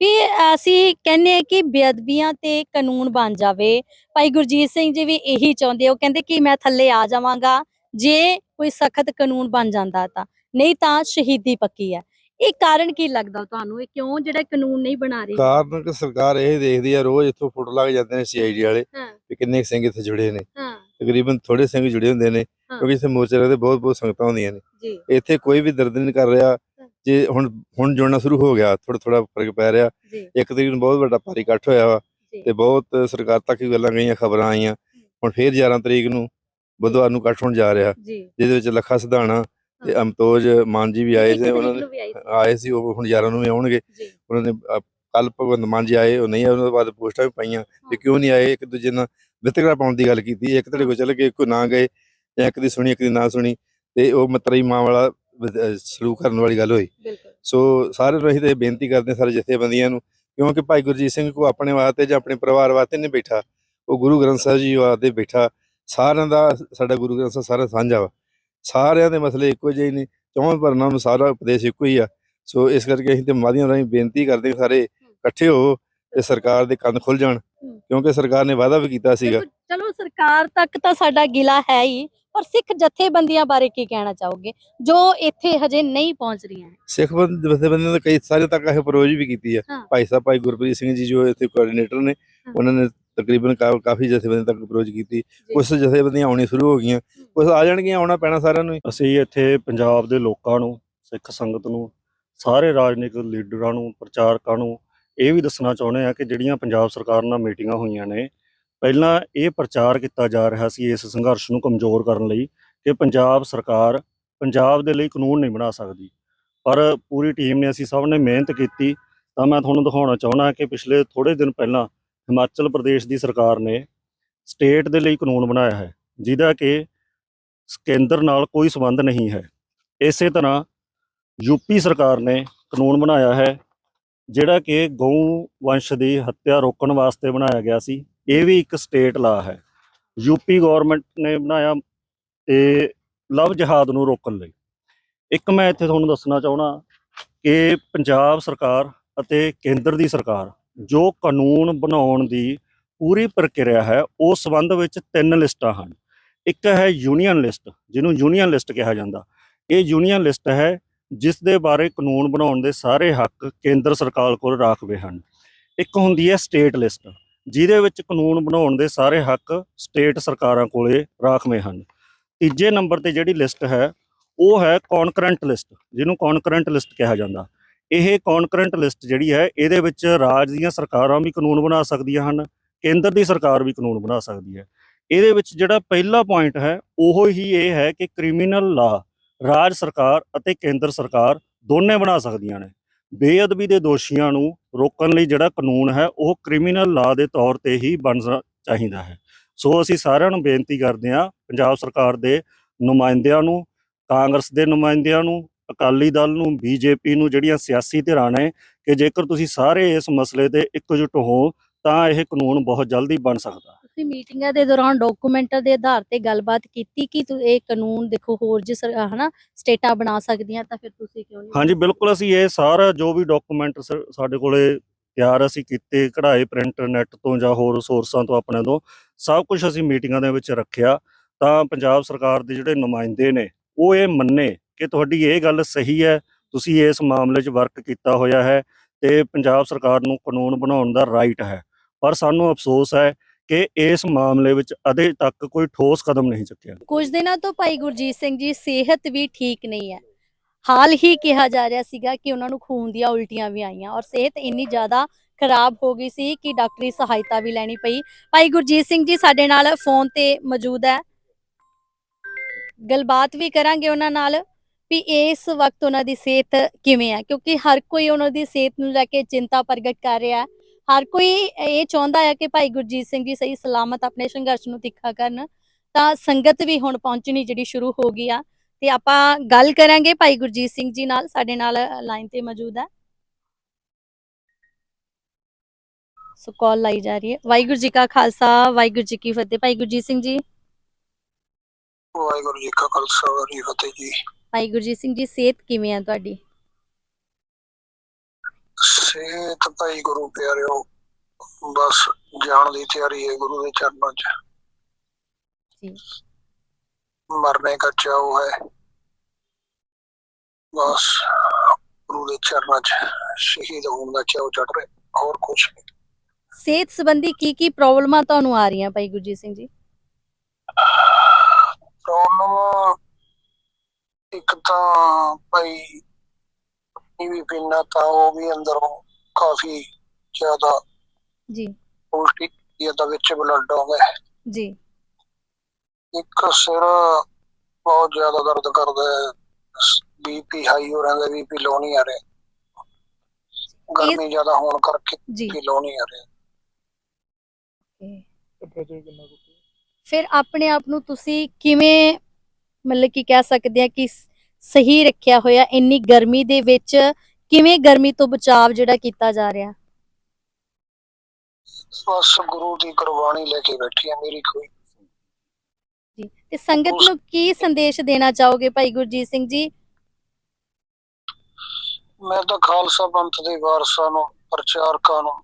ਵੀ ਅਸੀਂ ਕਹਿੰਦੇ ਕਿ ਬੇਅਦਬੀਆਂ ਤੇ ਕਾਨੂੰਨ ਬਣ ਜਾਵੇ। ਭਾਈ ਗੁਰਜੀਤ ਸਿੰਘ ਜੀ ਵੀ ਇਹੀ ਚਾਹੁੰਦੇ ਉਹ ਕਹਿੰਦੇ ਕਿ ਮੈਂ ਥੱਲੇ ਆ ਜਾਵਾਂਗਾ ਜੇ ਕੋਈ ਸਖਤ ਕਾਨੂੰਨ ਬਣ ਜਾਂਦਾ ਤਾਂ ਨਹੀਂ ਤਾਂ ਸ਼ਹੀਦੀ ਪੱਕੀ ਹੈ। ਇਹ ਕਾਰਨ ਕੀ ਲੱਗਦਾ ਤੁਹਾਨੂੰ? ਇਹ ਕਿਉਂ ਜਿਹੜਾ ਕਾਨੂੰਨ ਨਹੀਂ ਬਣਾ ਰਹੀ? ਕਾਰਨ ਕਿ ਸਰਕਾਰ ਇਹ ਦੇਖਦੀ ਆ ਰੋਜ਼ ਇੱਥੋਂ ਫੋਟੋ ਲੱਗ ਜਾਂਦੇ ਨੇ ਸੀਆਈਡੀ ਵਾਲੇ ਕਿ ਕਿੰਨੇ ਸਿੰਘ ਇੱਥੇ ਜੁੜੇ ਨੇ। ਤਕਰੀਬਨ ਥੋੜੇ ਸਿੰਘ ਜੁੜੇ ਹੁੰਦੇ ਨੇ। ਕਿਉਂਕਿ ਇੱਥੇ ਮੋਰਚੇ ਲੱਗਦੇ ਬਹੁਤ ਬਹੁਤ ਸੰਗਤਾਂ ਹੁੰਦੀਆਂ ਨੇ। ਇੱਥੇ ਕੋਈ ਵੀ ਦਰਦ ਨਹੀਂ ਕਰ ਰਿਹਾ ਜੇ ਹੁਣ ਹੁਣ ਜੁੜਨਾ ਸ਼ੁਰੂ ਹੋ ਗਿਆ ਥੋੜਾ ਥੋੜਾ ਫ਼ਰਕ ਪੈ ਰਿਹਾ। ਇੱਕ ਤਰੀਕ ਨੂੰ ਬਹੁਤ ਵੱਡਾ ਭਾਰੀ ਇਕੱਠ ਹੋਇਆ ਵਾ ਤੇ ਬਹੁਤ ਸਰਕਾਰ ਤੱਕ ਵੀ ਗੱਲਾਂ ਗਈਆਂ ਖਬਰਾਂ ਆਈਆਂ। ਹੁਣ ਫੇਰ 11 ਤਰੀਕ ਨੂੰ ਬੁੱਧਵਾਰ ਨੂੰ ਇਕੱਠ ਹੋਣ ਜਾ ਰਿਹਾ। ਜਿਹਦੇ ਵਿੱਚ ਲੱਖਾ ਸਿਧਾਣਾ ਤੇ। ਅਮਤੋਜ ਮਾਨ ਜੀ ਵੀ ਆਏ ਸੀ ਉਹਨਾਂ ਨੇ। ਆਏ ਸੀ। ਉਹ ਹੁਣ 11 ਨੂੰ ਵੀ ਆਉਣਗੇ। ਉਹਨਾਂ ਨੇ ਕੱਲ ਭਗਵੰਤ ਮਾਨ ਜੀ ਆਏ ਉਹ ਨਹੀਂ ਉਹਨਾਂ ਤੋਂ ਬਾਅਦ ਪੋਸਟਾਂ ਵੀ ਪਾਈਆਂ ਤੇ ਕਿਉਂ ਨਹੀਂ ਆਏ ਇੱਕ ਦੂਜੇ ਨਾਲ ਵਿਤਕਰਾ ਪਾਉਣ ਦੀ ਗੱਲ ਕੀਤੀ। ਇੱਕ ਧੜੇ ਕੋ ਚੱਲ ਗਏ ਕੋਈ ਨਾ ਗਏ ਜਾਂ ਇੱਕ ਦੀ ਸੁਣੀ ਇੱਕ ਦੀ ਨਾ ਸੁਣੀ। ਤੇ ਉਹ ਮਤਰਈ ਮਾਂ ਵਾਲਾ ਵਧ- ਸਲੂਕ ਕਰਨ ਵਾਲੀ ਗੱਲ ਹੋਈ। ਬਿਲਕੁਲ। ਸੋ ਸਾਰੇ ਨੂੰ ਅਸੀਂ ਤੇ ਬੇਨਤੀ ਕਰਦੇ ਹਾਂ ਸਾਰੇ ਜਥੇਬੰਦੀਆਂ ਨੂੰ ਕਿਉਂਕਿ ਭਾਈ ਗੁਰਜੀਤ ਸਿੰਘ ਕੋ ਆਪਣੇ ਵਾਸਤੇ ਜਾਂ ਆਪਣੇ ਪਰਿਵਾਰ ਵਾਸਤੇ ਨਹੀਂ ਬੈਠਾ ਉਹ ਗੁਰੂ ਗ੍ਰੰਥ ਸਾਹਿਬ ਜੀ ਵਾਸਤੇ ਬੈਠਾ। ਸਾਰਿਆਂ ਦਾ ਸਾਡਾ ਗੁਰੂ ਗ੍ਰੰਥ ਸਾਹਿਬ ਸਾਰਾ ਸਾਂਝਾ ਵਾ। ਸਾਰਿਆਂ ਦੇ ਮਸਲੇ ਇੱਕੋ ਜਿਹੇ ਨੇ ਚੌਂ ਭਰਨਾਂ ਨੂੰ ਸਾਰਾ ਉਪਦੇਸ਼ ਇੱਕੋ ਹੀ ਆ। ਸੋ ਇਸ ਕਰਕੇ ਅਸੀਂ ਤੇ ਮਾਧਿਅਮ ਰਾਹੀਂ ਬੇਨਤੀ ਕਰਦੇ ਹਾਂ ਸਾਰੇ ਇਕੱਠੇ ਹੋ ਤੇ ਸਰਕਾਰ ਦੇ ਕੰਨ ਖੁੱਲ ਜਾਣ ਕਿਉਂਕਿ ਸਰਕਾਰ ਨੇ ਵਾਅਦਾ ਵੀ ਕੀਤਾ ਸੀਗਾ। ਚਲੋ ਸਰਕਾਰ ਤੱਕ ਤਾਂ ਸਾਡਾ ਗਿਲਾ ਹੈ ਹੀ ਪਰ ਸਿੱਖ ਜਥੇਬੰਦੀਆਂ ਬਾਰੇ ਕੀ ਕਹਿਣਾ ਚਾਹੋਗੇ ਜੋ ਇੱਥੇ ਹਜੇ ਨਹੀਂ ਪਹੁੰਚ ਰਹੀਆਂ ਸਿੱਖ ਬੰਦ ਜਥੇਬੰਦੀਆਂ ਨੇ ਕਈ ਸਾਰੇ ਤੱਕ ਇਹ ਅਪਰੋਚ ਵੀ ਕੀਤੀ ਆ ਹਾਂ। ਭਾਈ ਸਾਹਿਬ ਭਾਈ ਗੁਰਪ੍ਰੀਤ ਸਿੰਘ ਜੀ ਜੋ ਇੱਥੇ ਕੋਆਰਡੀਨੇਟਰ ਨੇ ਹਾਂ। ਉਹਨਾਂ ਨੇ ਤਕਰੀਬਨ ਕਾ- ਕਾਫੀ ਜਥੇਬੰਦੀਆਂ ਤੱਕ ਅਪਰੋਚ ਕੀਤੀ ਕੁਝ ਜਥੇਬੰਦੀਆਂ ਆਉਣੀ ਸ਼ੁਰੂ ਹੋ ਗਈਆਂ ਕੁਝ ਆ ਜਾਣਗੀਆਂ ਆਉਣਾ ਪੈਣਾ ਸਾਰਿਆਂ ਨੂੰ ਹੀ। ਅਸੀਂ ਇੱਥੇ ਪੰਜਾਬ ਦੇ ਲੋਕਾਂ ਨੂੰ ਸਿੱਖ ਸੰਗਤ ਨੂੰ ਸਾਰੇ ਰਾਜਨੀਤਿਕ ਲੀਡਰਾਂ ਨੂੰ ਪ੍ਰਚਾਰਕਾਂ ਨੂੰ ਇਹ ਵੀ ਦੱਸਣਾ ਚਾਹੁੰਦੇ ਆ ਕਿ ਜਿਹੜੀਆਂ ਪੰਜਾਬ ਸਰਕਾਰ ਨਾਲ ਮੀਟਿੰਗਾਂ ਹੋਈਆਂ ਨੇ ਪਹਿਲਾਂ ਇਹ ਪ੍ਰਚਾਰ ਕੀਤਾ ਜਾ ਰਿਹਾ ਸੀ ਇਸ ਸੰਘਰਸ਼ ਨੂੰ ਕਮਜ਼ੋਰ ਕਰਨ ਲਈ ਕਿ ਪੰਜਾਬ ਸਰਕਾਰ ਪੰਜਾਬ ਦੇ ਲਈ ਕਾਨੂੰਨ ਨਹੀਂ ਬਣਾ ਸਕਦੀ। ਪਰ ਪੂਰੀ ਟੀਮ ਨੇ ਅਸੀਂ ਸਭ ਨੇ ਮਿਹਨਤ ਕੀਤੀ ਤਾਂ ਮੈਂ ਤੁਹਾਨੂੰ ਦਿਖਾਉਣਾ ਚਾਹੁੰਦਾ ਕਿ ਪਿਛਲੇ ਥੋੜੇ ਦਿਨ ਪਹਿਲਾਂ ਹਿਮਾਚਲ ਪ੍ਰਦੇਸ਼ ਦੀ ਸਰਕਾਰ ਨੇ ਸਟੇਟ ਦੇ ਲਈ ਕਾਨੂੰਨ ਬਣਾਇਆ ਹੈ, ਜਿਹਦਾ ਕਿ ਕੇਂਦਰ ਨਾਲ ਕੋਈ ਸੰਬੰਧ ਨਹੀਂ ਹੈ। ਇਸੇ ਤਰ੍ਹਾਂ ਯੂਪੀ ਸਰਕਾਰ ਨੇ ਕਾਨੂੰਨ ਬਣਾਇਆ ਹੈ, ਜਿਹੜਾ ਕਿ ਗਊ ਵੰਸ਼ ਦੀ ਹੱਤਿਆ ਰੋਕਣ ਵਾਸਤੇ ਬਣਾਇਆ ਗਿਆ ਸੀ। ਇਹ ਵੀ ਇੱਕ ਸਟੇਟ ਲਾ ਹੈ। ਯੂਪੀ ਗਵਰਨਮੈਂਟ ਨੇ ਬਣਾਇਆ ਤੇ ਲਵ ਜਹਾਦ ਨੂੰ ਰੋਕਣ ਲਈ। ਇੱਕ ਮੈਂ ਇੱਥੇ ਤੁਹਾਨੂੰ ਦੱਸਣਾ ਚਾਹਣਾ ਕਿ ਪੰਜਾਬ ਸਰਕਾਰ ਅਤੇ ਕੇਂਦਰ ਦੀ ਸਰਕਾਰ ਜੋ ਕਾਨੂੰਨ ਬਣਾਉਣ ਦੀ ਪੂਰੀ ਪ੍ਰਕਿਰਿਆ ਹੈ, ਉਸ ਸੰਬੰਧ ਵਿੱਚ ਤਿੰਨ ਲਿਸਟਾਂ ਹਨ। ਇੱਕ ਹੈ ਯੂਨੀਅਨ ਲਿਸਟ ਜਿਹਨੂੰ ਯੂਨੀਅਨ ਲਿਸਟ ਕਿਹਾ ਜਾਂਦਾ। ਇਹ ਯੂਨੀਅਨ ਲਿਸਟ ਹੈ, ਜਿਸ ਦੇ ਬਾਰੇ ਕਾਨੂੰਨ ਬਣਾਉਣ ਦੇ ਸਾਰੇ ਹੱਕ ਕੇਂਦਰ ਸਰਕਾਰ ਕੋਲ ਰਾਖਵੇਂ ਹਨ। ਇੱਕ ਹੁੰਦੀ ਹੈ ਸਟੇਟ ਲਿਸਟ ਜਿਹਦੇ ਵਿੱਚ ਕਾਨੂੰਨ ਬਣਾਉਣ ਦੇ ਸਾਰੇ ਹੱਕ ਸਟੇਟ ਸਰਕਾਰਾਂ ਕੋਲੇ ਰਾਖਵੇਂ ਹਨ। ਤੀਜੇ ਨੰਬਰ ਤੇ ਜਿਹੜੀ ਲਿਸਟ ਹੈ, ਉਹ ਹੈ ਕੌਨਕਰੈਂਟ ਲਿਸਟ, ਜਿਹਨੂੰ ਕੌਨਕਰੈਂਟ ਲਿਸਟ ਕਿਹਾ ਜਾਂਦਾ। ਇਹ ਕੌਨਕਰੈਂਟ ਲਿਸਟ ਜਿਹੜੀ ਹੈ, ਇਹਦੇ ਵਿੱਚ ਰਾਜ ਦੀਆਂ ਸਰਕਾਰਾਂ ਵੀ ਕਾਨੂੰਨ ਬਣਾ ਸਕਦੀਆਂ ਹਨ, ਕੇਂਦਰ ਦੀ ਸਰਕਾਰ ਵੀ ਕਾਨੂੰਨ ਬਣਾ ਸਕਦੀ ਹੈ। ਇਹਦੇ ਵਿੱਚ ਜਿਹੜਾ ਪਹਿਲਾ ਪੁਆਇੰਟ ਹੈ, ਉਹ ਹੀ ਇਹ ਹੈ ਕਿ ਕ੍ਰਿਮੀਨਲ ਲਾ ਰਾਜ ਸਰਕਾਰ ਅਤੇ ਕੇਂਦਰ ਸਰਕਾਰ ਦੋਨੇ ਬਣਾ ਸਕਦੀਆਂ ਨੇ। ਬੇਅਦਬੀ ਦੇ ਦੋਸ਼ੀਆਂ ਨੂੰ ਰੋਕਣ ਲਈ ਜਿਹੜਾ ਕਾਨੂੰਨ ਹੈ, ਉਹ ਕ੍ਰਿਮੀਨਲ ਲਾ ਦੇ ਤੌਰ ਤੇ ਹੀ ਬਣਨਾ ਚਾਹੀਦਾ ਹੈ। ਸੋ ਅਸੀਂ ਸਾਰਿਆਂ ਨੂੰ ਬੇਨਤੀ ਕਰਦੇ ਹਾਂ, ਪੰਜਾਬ ਸਰਕਾਰ ਦੇ ਨੁਮਾਇੰਦਿਆਂ ਨੂੰ, ਕਾਂਗਰਸ ਦੇ ਨੁਮਾਇੰਦਿਆਂ ਨੂੰ, ਅਕਾਲੀ ਦਲ ਨੂੰ, ਬੀਜੇਪੀ ਨੂੰ ਜਿਹੜੀਆਂ ਸਿਆਸੀ ਧਿਰਾਂ ਨੇ ਕਿ ਜੇਕਰ ਤੁਸੀਂ ਸਾਰੇ ਇਸ ਮਸਲੇ ਤੇ ਇਕਜੁੱਟ ਹੋ, ਤਾਂ ਇਹ ਕਾਨੂੰਨ ਬਹੁਤ ਜਲਦੀ ਬਣ ਸਕਦਾ ਹੈ। ਤੁਸੀਂ ਮੀਟਿੰਗਾਂ ਦੇ ਦੌਰਾਨ ਡਾਕੂਮੈਂਟਾਂ ਦੇ ਆਧਾਰ ਤੇ ਗੱਲਬਾਤ ਕੀਤੀ ਕਿ ਤੁ- ਇਹ ਕਾਨੂੰਨ ਦੇਖੋ ਹੋਰ ਜਿਸ ਹਨਾ, ਸਟੇਟਾਂ ਬਣਾ ਸਕਦੀਆਂ ਤਾਂ ਫਿਰ ਤੁਸੀਂ ਕਿਉਂ ਨਹੀਂ ਹਾਂਜੀ, ਬਿਲਕੁਲ ਅਸੀਂ ਇਹ ਸਾਰਾ ਜੋ ਵੀ ਡਾਕੂਮੈਂਟ ਸਾਡੇ ਕੋਲੇ ਤਿਆਰ ਅਸੀਂ ਕੀਤੇ, ਕਢਾਏ ਪ੍ਰਿੰਟ, ਨੈਟ ਤੋਂ ਜਾਂ ਹੋਰ ਸੋਰਸਾਂ ਤੋਂ ਆਪਣੇ ਤੋਂ, ਸਭ ਕੁਝ ਅਸੀਂ ਮੀਟਿੰਗਾਂ ਦੇ ਵਿੱਚ ਰੱਖਿਆ। ਤਾਂ ਪੰਜਾਬ ਸਰਕਾਰ ਦੇ ਜਿਹੜੇ ਨੁਮਾਇੰਦੇ ਨੇ, ਉਹ ਇਹ ਮੰਨੇ ਕਿ ਤੁਹਾਡੀ ਇਹ ਗੱਲ ਸਹੀ ਹੈ, ਤੁਸੀਂ ਇਸ ਮਾਮਲੇ 'ਚ ਵਰਕ ਕੀਤਾ ਹੋਇਆ ਹੈ ਤੇ ਪੰਜਾਬ ਸਰਕਾਰ ਨੂੰ ਕਾਨੂੰਨ ਬਣਾਉਣ ਦਾ ਰਾਈਟ ਹੈ। ਪਰ ਸਾਨੂੰ ਅਫਸੋਸ ਹੈ ਕਿ ਇਸ ਮਾਮਲੇ ਵਿੱਚ ਅਜੇ ਤੱਕ ਕੋਈ ਠੋਸ ਕਦਮ ਨਹੀਂ ਚੁੱਕਿਆ। ਕੁਝ ਦਿਨਾਂ ਤੋਂ ਭਾਈ ਗੁਰਜੀਤ ਸਿੰਘ ਜੀ, ਸਿਹਤ ਵੀ ਠੀਕ ਨਹੀਂ ਹੈ। ਹਾਲ ਹੀ ਕਿਹਾ ਜਾ ਰਿਹਾ ਸੀਗਾ ਕਿ ਉਹਨਾਂ ਨੂੰ ਖੂਨ ਦੀਆਂ ਉਲਟੀਆਂ ਵੀ ਆਈਆਂ ਔਰ ਸਿਹਤ ਇੰਨੀ ਜ਼ਿਆਦਾ ਖਰਾਬ ਹੋ ਗਈ ਸੀ ਕਿ ਡਾਕਟਰੀ ਸਹਾਇਤਾ ਵੀ ਲੈਣੀ ਪਈ। ਭਾਈ ਗੁਰਜੀਤ ਸਿੰਘ ਜੀ, ਸਾਡੇ ਨਾਲ ਫੋਨ ਤੇ ਮੌਜੂਦ ਹੈ। ਗੱਲਬਾਤ ਵੀ ਕਰਾਂਗੇ ਉਹਨਾਂ ਨਾਲ ਵੀ ਇਸ ਵਕਤ ਉਹਨਾਂ ਦੀ ਸਿਹਤ ਕਿਵੇਂ ਹੈ, ਕਿਉਂਕਿ ਹਰ ਕੋਈ ਉਹਨਾਂ ਦੀ ਸਿਹਤ ਨੂੰ ਲੈ ਕੇ ਚਿੰਤਾ ਪ੍ਰਗਟ ਕਰ ਰਿਹਾ ਹੈ। ਹਰ ਕੋਈ ਇਹ ਚਾਹੁੰਦਾ ਹੈ ਕਿ ਭਾਈ ਗੁਰਜੀਤ ਸਿੰਘ ਜੀ ਸਹੀ ਸਲਾਮਤ ਆਪਣੇ ਸੰਘਰਸ਼ ਨੂੰ ਤਿੱਖਾ ਕਰਨ ਤਾਂ ਸੰਗਤ ਵੀ ਹੁਣ ਪਹੁੰਚਣੀ ਜਿਹੜੀ ਸ਼ੁਰੂ ਹੋ ਗਈ ਆ। ਤੇ ਆਪਾਂ ਗੱਲ ਕਰਾਂਗੇ ਭਾਈ ਗੁਰਜੀਤ ਸਿੰਘ ਜੀ ਨਾਲ ਸਾਡੇ ਨਾਲ ਲਾਈਨ ਤੇ ਮੌਜੂਦ ਹੈ ਸੋ ਕਾਲ ਲਾਈ ਜਾ ਰਹੀ ਹੈ। ਵਾਹਿਗੁਰੂ ਜੀ ਕਾ ਖਾਲਸਾ ਵਾਹਿਗੁਰੂ ਜੀ ਕੀ ਫਤਿਹ। ਭਾਈ ਗੁਰਜੀਤ ਸਿੰਘ ਜੀ। ਵਾਹਿਗੁਰੂ ਜੀ ਕਾ ਖਾਲਸਾ ਵਾਹਿਗੁਰੂ ਜੀ ਫਤਿਹ ਜੀ। ਭਾਈ ਗੁਰਜੀਤ ਸਿੰਘ ਜੀ ਸਿਹਤ ਕਿਵੇਂ ਆ ਤੁਹਾਡੀ? ਸਿਹਤ ਭਾਈ ਗੁਰੂ ਪਿਆਰਿਓ ਬਸ ਜਾਣ ਦੀ ਤਿਆਰੀ ਹੈ ਗੁਰੂ ਦੇ ਚਰਨਾਂ 'ਚ। ਜੀ। ਮਰਨੇ ਦਾ ਚਾਅ ਹੈ। ਬਸ ਗੁਰੂ ਦੇ ਚਰਨਾਂ 'ਚ ਸ਼ਹੀਦ ਹੋਣ ਦਾ ਚਾਅ ਚੜ ਰਿਹਾ ਹੋਰ ਕੁਝ ਨਹੀਂ। ਸਿਹਤ ਸੰਬੰਧੀ ਕੀ ਕੀ ਪ੍ਰੋਬਲਮਾਂ ਤੁਹਾਨੂੰ ਆ ਰਹੀਆਂ ਭਾਈ ਗੁਰਜੀਤ ਸਿੰਘ ਜੀ? ਪ੍ਰੋਬਲਮ ਇੱਕ ਤਾਂ ਭਾਈ ਇਹ ਵੀ ਪੀਣਾ ਤਾਂ ਉਹ ਵੀ ਅੰਦਰੋਂ ਕਾਫੀ ਜ਼ਿਆਦਾ ਜੀ। ਉਲਟੀ ਇਹ ਤਾਂ ਵਿੱਚ ਬਲੱਡ ਹੈ ਜੀ। ਇੱਕ ਸਿਰ ਬਹੁਤ ਜ਼ਿਆਦਾ ਦਰਦ ਕਰਦਾ ਹੈ। ਬੀਪੀ ਹਾਈ ਹੋ ਰਹਿੰਦਾ ਬੀਪੀ ਲੋ ਨਹੀਂ ਆ ਰਿਹਾ। ਗਰਮੀ ਜ਼ਿਆਦਾ ਹੋਣ ਕਰਕੇ ਜੀ। ਕਿਲੋ ਨਹੀਂ ਆ ਰਿਹਾ। ਫਿਰ ਆਪਣੇ ਆਪ ਨੂੰ ਤੁਸੀਂ ਕਿਵੇਂ ਮਤਲਬ ਕਿ ਕਹਿ ਸਕਦੇ ਆ ਕਿ ਸਹੀ ਰੱਖਿਆ ਹੋਇਆ ਇੰਨੀ ਗਰਮੀ ਦੇ ਵਿੱਚ ਕਿਵੇਂ ਗਰਮੀ ਤੋਂ ਬਚਾਅ ਜਿਹੜਾ ਕੀਤਾ ਜਾ ਰਿਹਾ? ਬਸ ਗੁਰੂ ਦੀ ਕੁਰਬਾਨੀ ਲੈ ਕੇ ਬੈਠੀ ਆ ਮੇਰੀ ਕੋਈ। ਜੀ ਤੇ ਸੰਗਤ ਨੂੰ ਕੀ ਸੰਦੇਸ਼ ਦੇਣਾ ਚਾਹੋਗੇ ਭਾਈ ਗੁਰਜੀਤ ਸਿੰਘ ਜੀ? ਮੈਂ ਤਾਂ ਖਾਲਸਾ ਪੰਥ ਦੇ ਵਾਰਸਾਂ ਨੂੰ ਪ੍ਰਚਾਰਕਾਂ ਨੂੰ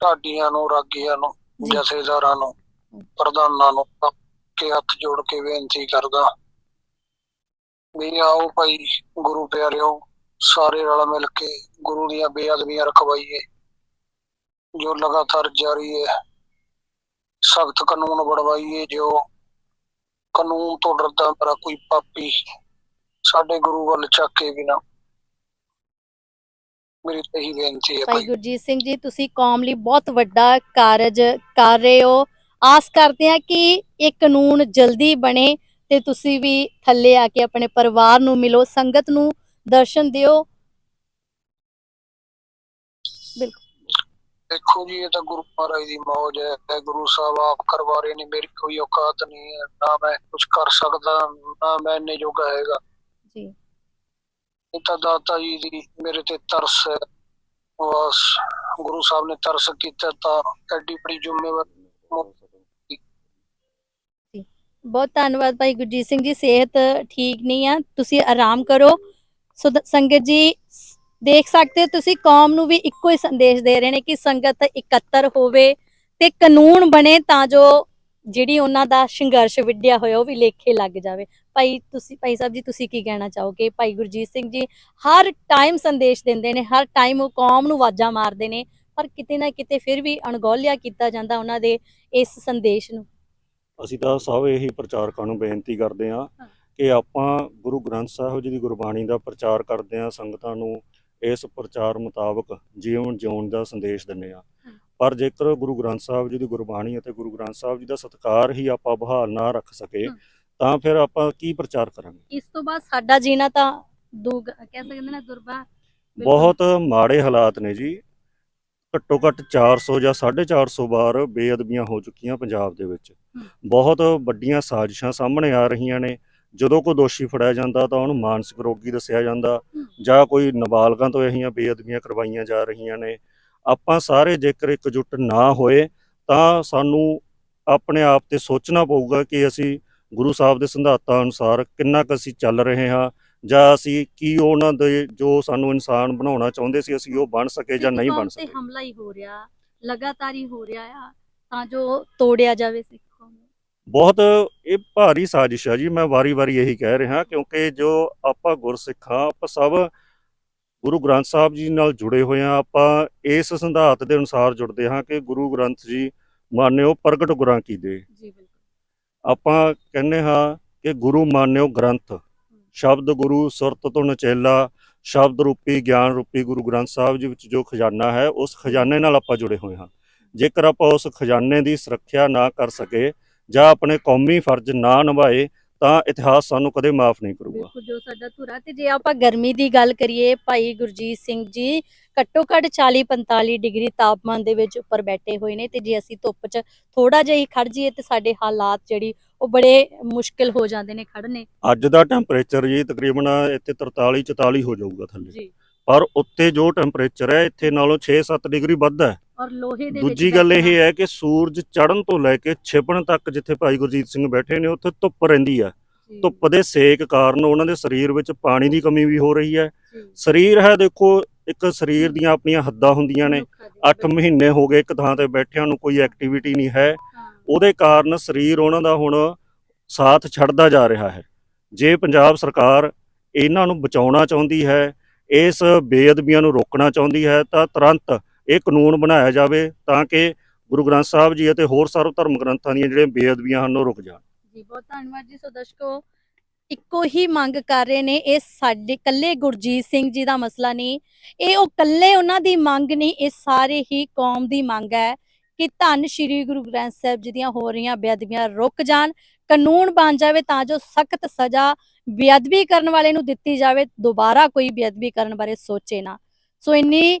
ਢਾਡੀਆਂ ਨੂੰ ਰਾਗੀਆਂ ਨੂੰ ਜਥੇਦਾਰਾਂ ਨੂੰ ਪ੍ਰਧਾਨਾਂ ਨੂੰ ਸਭ ਕੇ ਹੱਥ ਜੋੜ ਕੇ ਬੇਨਤੀ ਕਰਦਾ। ਵੀ ਆਓ ਭਾਈ ਗੁਰੂ ਪਿਆਰਿਓ ਸਾਰੇ ਰਲ ਮਿਲ ਕੇ ਗੁਰੂ ਦੀਆਂ ਬੇਅਦਬੀਆਂ ਰਖਵਾਈਏ, ਜੋ ਲਗਾਤਾਰ ਜਾਰੀ ਹੈ, ਸਖਤ ਕਾਨੂੰਨ ਬਣਵਾਈਏ, ਜੋ ਕਾਨੂੰਨ ਤੋਂ ਡਰਦਾ ਮੇਰਾ ਕੋਈ ਪਾਪੀ ਸਾਡੇ ਗੁਰੂ ਵੱਲ ਚੱਕ ਬਿਨਾ। ਮੇਰੀ ਤਾਂ ਇਹੀ ਬੇਨਤੀ ਹੈ ਭਾਈ। ਗੁਰਜੀਤ ਸਿੰਘ ਜੀ, ਤੁਸੀਂ ਕੌਮ ਲਈ ਬਹੁਤ ਵੱਡਾ ਕਾਰਜ ਕਰ ਰਹੇ ਹੋ। ਆਸ ਕਰਦੇ ਹਾਂ ਕਿ ਇਹ ਕਾਨੂੰਨ ਜਲਦੀ ਬਣੇ ਤੇ ਤੁਸੀਂ ਵੀ ਥੱਲੇ ਆ ਕੇ ਆਪਣੇ ਪਰਿਵਾਰ ਨੂੰ ਮਿਲੋ, ਸੰਗਤ ਨੂੰ ਦਰਸ਼ਨ ਦਿਓ। ਦੇਖੋ ਜੀ ਇਹ ਤਾਂ ਗੁਰੂ ਮਹਾਰਾਜ ਦੀ ਮੌਜ ਹੈ। ਗੁਰੂ ਸਾਹਿਬ ਆਪ ਕਰਵਾ ਰਹੇ ਨੇ ਮੇਰੀ ਕੋਈ ਔਕਾਤ ਨਹੀਂ ਹੈ। ਨਾ ਮੈਂ ਕੁਝ ਕਰ ਸਕਦਾ ਨਾ ਮੈਂ ਇੰਨੇ ਜੋਗਾ ਹੈਗਾ। ਜੀ। ਇਹ ਤਾਂ ਦਾਤਾ ਜੀ ਦੀ ਮੇਰੇ ਤੇ ਤਰਸ ਹੈ। ਬਸ ਗੁਰੂ ਸਾਹਿਬ ਨੇ ਤਰਸ ਕੀਤਾ ਤਾਂ ਐਡੀ ਬੜੀ ਜ਼ਿੰਮੇਵਾਰੀ ਬਹੁਤ ਧੰਨਵਾਦ ਭਾਈ ਗੁਰਜੀਤ ਸਿੰਘ ਜੀ ਸਿਹਤ ਠੀਕ ਨਹੀਂ ਆ। ਤੁਸੀਂ ਆਰਾਮ ਕਰੋ। ਸੋ ਸੰਗਤ ਜੀ ਦੇਖ ਸਕਦੇ ਹੋ ਤੁਸੀਂ ਕੌਮ ਨੂੰ ਵੀ ਇੱਕੋ ਹੀ ਸੰਦੇਸ਼ ਦੇ ਰਹੇ ਨੇ ਕਿ ਸੰਗਤ ਇਕੱਤਰ ਹੋਵੇ ਤੇ ਕਾਨੂੰਨ ਬਣੇ ਤਾਂ ਜੋ ਜਿਹੜੀ ਉਹਨਾਂ ਦਾ ਸੰਘਰਸ਼ ਵਿੱਢਿਆ ਹੋਇਆ ਉਹ ਵੀ ਲੇਖੇ ਲੱਗ ਜਾਵੇ। ਭਾਈ ਤੁਸੀਂ ਭਾਈ ਸਾਹਿਬ ਜੀ ਤੁਸੀਂ ਕੀ ਕਹਿਣਾ ਚਾਹੋਗੇ? ਭਾਈ ਗੁਰਜੀਤ ਸਿੰਘ ਜੀ ਹਰ ਟਾਈਮ ਸੰਦੇਸ਼ ਦਿੰਦੇ ਨੇ ਹਰ ਟਾਈਮ ਉਹ ਕੌਮ ਨੂੰ ਆਵਾਜ਼ਾਂ ਮਾਰਦੇ ਨੇ ਪਰ ਕਿਤੇ ਨਾ ਕਿਤੇ ਫਿਰ ਵੀ ਅਣਗੌਲਿਆ ਕੀਤਾ ਜਾਂਦਾ ਉਹਨਾਂ ਦੇ ਇਸ ਸੰਦੇਸ਼ ਨੂੰ। ਅਸੀਂ ਤਾਂ ਸਭ ਇਹੀ ਪ੍ਰਚਾਰਕਾਂ ਨੂੰ ਬੇਨਤੀ ਕਰਦੇ ਹਾਂ। ਕਿ ਆਪਾਂ ਗੁਰੂ ਗ੍ਰੰਥ ਸਾਹਿਬ ਜੀ ਦੀ ਗੁਰਬਾਣੀ ਦਾ ਪ੍ਰਚਾਰ ਕਰਦੇ ਹਾਂ ਸੰਗਤਾਂ ਨੂੰ ਇਸ ਪ੍ਰਚਾਰ ਮੁਤਾਬਕ ਜੀਵਨ ਜਿਉਣ ਦਾ ਸੰਦੇਸ਼ ਹਾਂ ਹਾਂ। ਪਰ ਜੇਕਰ ਗੁਰੂ ਗ੍ਰੰਥ ਸਾਹਿਬ ਜੀ ਦੀ ਗੁਰਬਾਣੀ ਅਤੇ ਗੁਰੂ ਗ੍ਰੰਥ ਸਾਹਿਬ ਜੀ ਦਾ ਸਤਿਕਾਰ ਹੀ ਆਪਾਂ ਬਹਾਲ ਨਾ ਰੱਖ ਸਕੇ। ਤਾਂ ਫਿਰ ਆਪਾਂ ਕੀ ਪ੍ਰਚਾਰ ਕਰਾਂਗੇ ਇਸ ਤੋਂ ਬਾਅਦ ਸਾਡਾ ਜੀਣਾ ਤਾਂ ਦੂਗ ਕਹਿ ਸਕਦੇ ਨੇ ਦੁਰਬਾ। ਬਹੁਤ ਮਾੜੇ ਹਾਲਾਤ ਨੇ ਜੀ ਘੱਟੋ ਘੱਟ 400 ਜਾਂ 450 ਵਾਰ ਬੇਅਦਬੀਆਂ ਹੋ ਚੁੱਕੀਆਂ ਪੰਜਾਬ ਦੇ ਵਿੱਚ। ਬਹੁਤ ਵੱਡੀਆਂ ਸਾਜ਼ਿਸ਼ਾਂ ਸਾਹਮਣੇ ਆ ਰਹੀਆਂ ਨੇ ਜਦੋਂ ਕੋਈ ਦੋਸ਼ੀ ਫੜਿਆ ਜਾਂਦਾ ਤਾਂ ਉਹਨੂੰ ਮਾਨਸਿਕ ਰੋਗੀ ਦੱਸਿਆ ਜਾਂਦਾ। ਜਾਂ ਕੋਈ ਨਾਬਾਲਗਾਂ ਤੋਂ ਇਹੀਆਂ ਬੇਅਦਬੀਆਂ ਕਰਵਾਈਆਂ ਜਾ ਰਹੀਆਂ ਨੇ ਆਪਾਂ ਸਾਰੇ ਜੇਕਰ ਇਕਜੁੱਟ ਨਾ ਹੋਏ ਤਾਂ ਸਾਨੂੰ ਆਪਣੇ ਆਪ ਤੇ ਸੋਚਣਾ ਪਊਗਾ ਕਿ ਅਸੀਂ ਗੁਰੂ ਸਾਹਿਬ ਦੇ ਸਿਧਾਂਤਾਂ ਅਨੁਸਾਰ ਕਿੰਨਾ ਕੁ ਅਸੀਂ ਚੱਲ ਰਹੇ ਹਾਂ ਜਾਂ ਅਸੀਂ ਕੀ ਉਹਨਾਂ ਦੇ ਜੋ ਸਾਨੂੰ ਇਨਸਾਨ ਬਣਾਉਣਾ ਚਾਹੁੰਦੇ ਸੀ ਅਸੀਂ ਉਹ ਬਣ ਸਕੇ ਜਾਂ ਨਹੀਂ ਬਣ ਸਕੇ ਹਮਲਾ ਹੀ ਹੋ ਰਿਹਾ ਲਗਾਤਾਰ ਹੀ ਹੋ ਰਿਹਾ ਆ ਤਾਂ ਜੋ ਤੋੜਿਆ ਜਾਵੇ ਸਿੱਖ ਬਹੁਤ ਇਹ ਭਾਰੀ ਸਾਜ਼ਿਸ਼ ਆ ਜੀ ਮੈਂ ਵਾਰੀ-ਵਾਰੀ ਇਹੀ ਕਹਿ ਰਿਹਾ ਕਿਉਂਕਿ ਜੋ ਆਪਾਂ ਗੁਰਸਿੱਖਾਂ ਆਪਾਂ ਸਭ ਗੁਰੂ ਗ੍ਰੰਥ ਸਾਹਿਬ ਜੀ ਨਾਲ ਜੁੜੇ ਹੋਏ ਆ ਆਪਾਂ ਇਸ ਸਿਧਾਂਤ ਦੇ ਅਨੁਸਾਰ ਜੁੜਦੇ ਹਾਂ ਕਿ ਗੁਰੂ ਗ੍ਰੰਥ ਜੀ ਮਾਨਿਓ ਪ੍ਰਗਟ ਗੁਰਾਂ ਕੀ ਦੇ। ਜੀ ਬਿਲਕੁਲ। ਆਪਾਂ ਕਹਿੰਦੇ ਹਾਂ ਕਿ ਗੁਰੂ ਮਾਨਿਓ ਗ੍ਰੰਥ ਸ਼ਬਦ ਗੁਰੂ ਸੁਰਤ ਤੋਂ ਨਚੇਲਾ ਸ਼ਬਦ ਰੂਪੀ ਗਿਆਨ ਰੂਪੀ ਗੁਰੂ ਗ੍ਰੰਥ ਸਾਹਿਬ ਜੀ ਵਿੱਚ ਜੋ ਖਜ਼ਾਨਾ ਹੈ ਉਸ ਖਜ਼ਾਨੇ ਨਾਲ ਆਪਾਂ ਜੁੜੇ ਹੋਏ ਹਾਂ। ਜੇਕਰ ਆਪਾਂ ਉਸ ਖਜ਼ਾਨੇ ਦੀ ਸੁਰੱਖਿਆ ਨਾ ਕਰ ਸਕੇ ਜਾਂ ਆਪਣੇ ਕੌਮੀ ਫਰਜ਼ ਨਾ ਨਿਭਾਏ ਤਾਂ ਇਤਿਹਾਸ ਸਾਨੂੰ ਕਦੇ ਮਾਫ ਨਹੀਂ ਕਰੂਗਾ। ਬਿਲਕੁਲ ਜੋ ਸਾਡਾ ਧੁਰਾ ਤੇ ਜੇ ਆਪਾਂ ਗਰਮੀ ਦੀ ਗੱਲ ਕਰੀਏ ਭਾਈ ਗੁਰਜੀਤ ਸਿੰਘ ਜੀ ਘੱਟੋ ਘੱਟ 40 45 ਡਿਗਰੀ ਤਾਪਮਾਨ ਦੇ ਵਿੱਚ ਉੱਪਰ ਬੈਠੇ ਹੋਏ ਨੇ ਤੇ ਜੇ ਅਸੀਂ ਧੁੱਪ 'ਚ ਥੋੜਾ ਜਿਹਾ ਹੀ ਖੜ ਜਾਈਏ ਤੇ ਸਾਡੇ ਹਾਲਾਤ ਜਿਹੜੀ ਉਹ ਬੜੇ ਮੁਸ਼ਕਿਲ ਹੋ ਜਾਂਦੇ ਨੇ ਖੜਨੇ ਅੱਜ ਦਾ ਟੈਂਪਰੇਚਰ ਜੀ ਤਕਰੀਬਨ ਇੱਥੇ 43 44 ਹੋ ਜਾਊਗਾ ਥੱਲੇ। ਜੀ। ਪਰ ਉੱਤੇ ਜੋ ਟੈਂਪਰੇਚਰ ਹੈ ਇੱਥੇ ਨਾਲੋਂ 6-7 ਡਿਗਰੀ ਵੱਧ ਹੈ। ਔਰ ਲੋਹੇ ਦੇ ਵਿੱਚ ਦੂਜੀ ਗੱਲ ਇਹ ਹੈ। ਕਿ ਸੂਰਜ ਚੜ੍ਹਨ ਤੋਂ ਲੈ ਕੇ ਛਿਪਣ ਤੱਕ ਜਿੱਥੇ ਭਾਈ ਗੁਰਜੀਤ ਸਿੰਘ ਬੈਠੇ ਨੇ ਉੱਥੇ ਧੁੱਪ ਰਹਿੰਦੀ ਹੈ ਧੁੱਪ ਦੇ ਸੇਕ ਕਾਰਨ ਉਹਨਾਂ ਦੇ ਸਰੀਰ ਵਿੱਚ ਪਾਣੀ ਦੀ ਕਮੀ ਵੀ ਹੋ ਰਹੀ ਹੈ। ਸਰੀਰ ਹੈ ਦੇਖੋ ਇੱਕ ਸਰੀਰ ਦੀਆਂ ਆਪਣੀਆਂ ਹੱਦਾਂ ਹੁੰਦੀਆਂ ਨੇ। ਮਨੁੱਖਾਂ ਦੀ 8 ਮਹੀਨੇ ਹੋ ਗਏ ਇੱਕ ਥਾਂ ਤੇ ਬੈਠਿਆਂ ਨੂੰ ਕੋਈ ਐਕਟੀਵਿਟੀ ਨਹੀਂ ਹਾਂ, ਉਹਦੇ ਕਾਰਨ ਸਰੀਰ ਉਹਨਾਂ ਦਾ ਹੁਣ ਸਾਥ ਛੱਡਦਾ ਜਾ ਰਿਹਾ ਹੈ। ਜੇ ਪੰਜਾਬ ਸਰਕਾਰ ਇਹਨਾਂ ਨੂੰ ਬਚਾਉਣਾ ਚਾਹੁੰਦੀ ਹੈ ਇਸ ਬੇਅਦਬੀਆਂ ਨੂੰ ਰੋਕਣਾ ਚਾਹੁੰਦੀ ਹੈ ਤਾਂ ਤੁਰੰਤ ਇਹ ਕਾਨੂੰਨ ਬਣਾਇਆ ਜਾਵੇ ਤਾਂ ਕਿ ਗੁਰੂ ਗ੍ਰੰਥ ਸਾਹਿਬ ਜੀ ਅਤੇ ਹੋਰ ਸਰਵ ਧਰਮ ਗ੍ਰੰਥਾਂ ਦੀਆਂ ਜਿਹੜੀਆਂ ਬੇਅਦਬੀਆਂ ਹਨ ਉਹ ਰੁਕ ਜਾਣ। ਜੀ, ਬਹੁਤ ਧੰਨਵਾਦ ਜੀ। ਸੋ ਦਰਸ਼ਕੋ, ਇੱਕੋ ਹੀ ਮੰਗ ਕਰ ਰਹੇ ਨੇ, ਇਹ ਸਾਡੇ ਕੱਲੇ ਗੁਰਜੀਤ ਸਿੰਘ ਜੀ ਦਾ ਮਸਲਾ ਨਹੀਂ, ਇਹ ਉਹ ਕੱਲੇ ਉਹਨਾਂ ਦੀ ਮੰਗ ਨਹੀਂ, ਇਹ ਸਾਰੇ ਹੀ ਕੌਮ ਦੀ ਮੰਗ ਹੈ ਕਿ ਧੰਨ ਸ਼੍ਰੀ ਗੁਰੂ ਗ੍ਰੰਥ ਸਾਹਿਬ ਜੀ ਦੀਆਂ ਹੋ ਰਹੀਆਂ ਬੇਅਦਬੀਆਂ ਰੁਕ ਜਾਣ, ਕਾਨੂੰਨ ਬਣ ਜਾਵੇ ਤਾਂ ਜੋ ਸਖਤ ਸਜ਼ਾ ਬੇਅਦਬੀ ਕਰਨ ਵਾਲੇ ਨੂੰ ਦਿੱਤੀ ਜਾਵੇ, ਦੁਬਾਰਾ ਕੋਈ ਬੇਅਦਬੀ ਕਰਨ ਬਾਰੇ ਸੋਚੇ ਨਾ। ਸੋ ਇੰਨੀ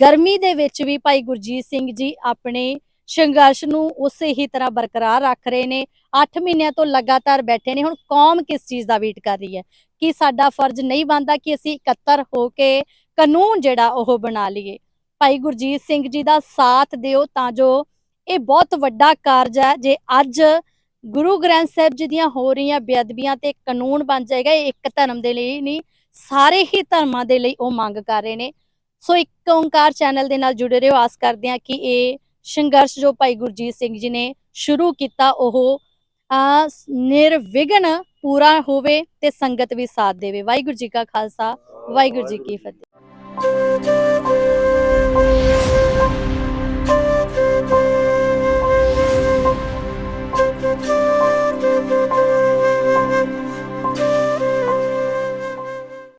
ਗਰਮੀ ਦੇ ਵਿੱਚ ਵੀ ਭਾਈ ਗੁਰਜੀਤ ਸਿੰਘ ਜੀ ਆਪਣੇ ਸੰਘਰਸ਼ ਨੂੰ ਉਸੇ ਹੀ ਤਰ੍ਹਾਂ ਬਰਕਰਾਰ ਰੱਖ ਰਹੇ ਨੇ। 8 ਮਹੀਨਿਆਂ ਤੋਂ ਲਗਾਤਾਰ ਬੈਠੇ ਨੇ। ਹੁਣ ਕੌਮ ਕਿਸ ਚੀਜ਼ ਦਾ ਵੇਟ ਕਰ ਰਹੀ ਹੈ? ਕਿ ਸਾਡਾ ਫਰਜ਼ ਨਹੀਂ ਬਣਦਾ ਕਿ ਅਸੀਂ ਇਕੱਤਰ ਹੋ ਕੇ ਕਾਨੂੰਨ ਜਿਹੜਾ ਉਹ ਬਣਾ ਲਈਏ? ਭਾਈ ਗੁਰਜੀਤ ਸਿੰਘ ਜੀ ਦਾ ਸਾਥ ਦਿਓ ਤਾਂ ਜੋ ਇਹ ਬਹੁਤ ਵੱਡਾ ਕਾਰਜ ਹੈ। ਜੇ ਅੱਜ ਗੁਰੂ ਗ੍ਰੰਥ ਸਾਹਿਬ ਜੀ ਦੀਆਂ ਹੋ ਰਹੀਆਂ ਬੇਅਦਬੀਆਂ ਤੇ ਕਾਨੂੰਨ ਬਣ ਜਾਏਗਾ, ਇਹ ਇੱਕ ਧਰਮ ਦੇ ਲਈ ਨਹੀਂ, ਸਾਰੇ ਹੀ ਧਰਮਾਂ ਦੇ ਲਈ ਉਹ ਮੰਗ ਕਰ ਰਹੇ ਨੇ। ਸੋ ਇੱਕ ਓੰਕਾਰ ਚੈਨਲ ਦੇ ਨਾਲ ਜੁੜੇ ਰਹੋ। ਆਸ ਕਰਦੇ ਹਾਂ ਕਿ ਇਹ ਸੰਘਰਸ਼ ਜੋ ਭਾਈ ਗੁਰਜੀਤ ਸਿੰਘ ਜੀ ਨੇ ਸ਼ੁਰੂ ਕੀਤਾ, ਉਹ ਆ ਨਿਰਵਿਘਨ ਪੂਰਾ ਹੋਵੇ ਤੇ ਸੰਗਤ ਵੀ ਸਾਥ ਦੇਵੇ। ਵਾਹਿਗੁਰੂ ਜੀ ਕਾ ਖਾਲਸਾ, ਵਾਹਿਗੁਰੂ ਜੀ ਕੀ ਫਤਿਹ।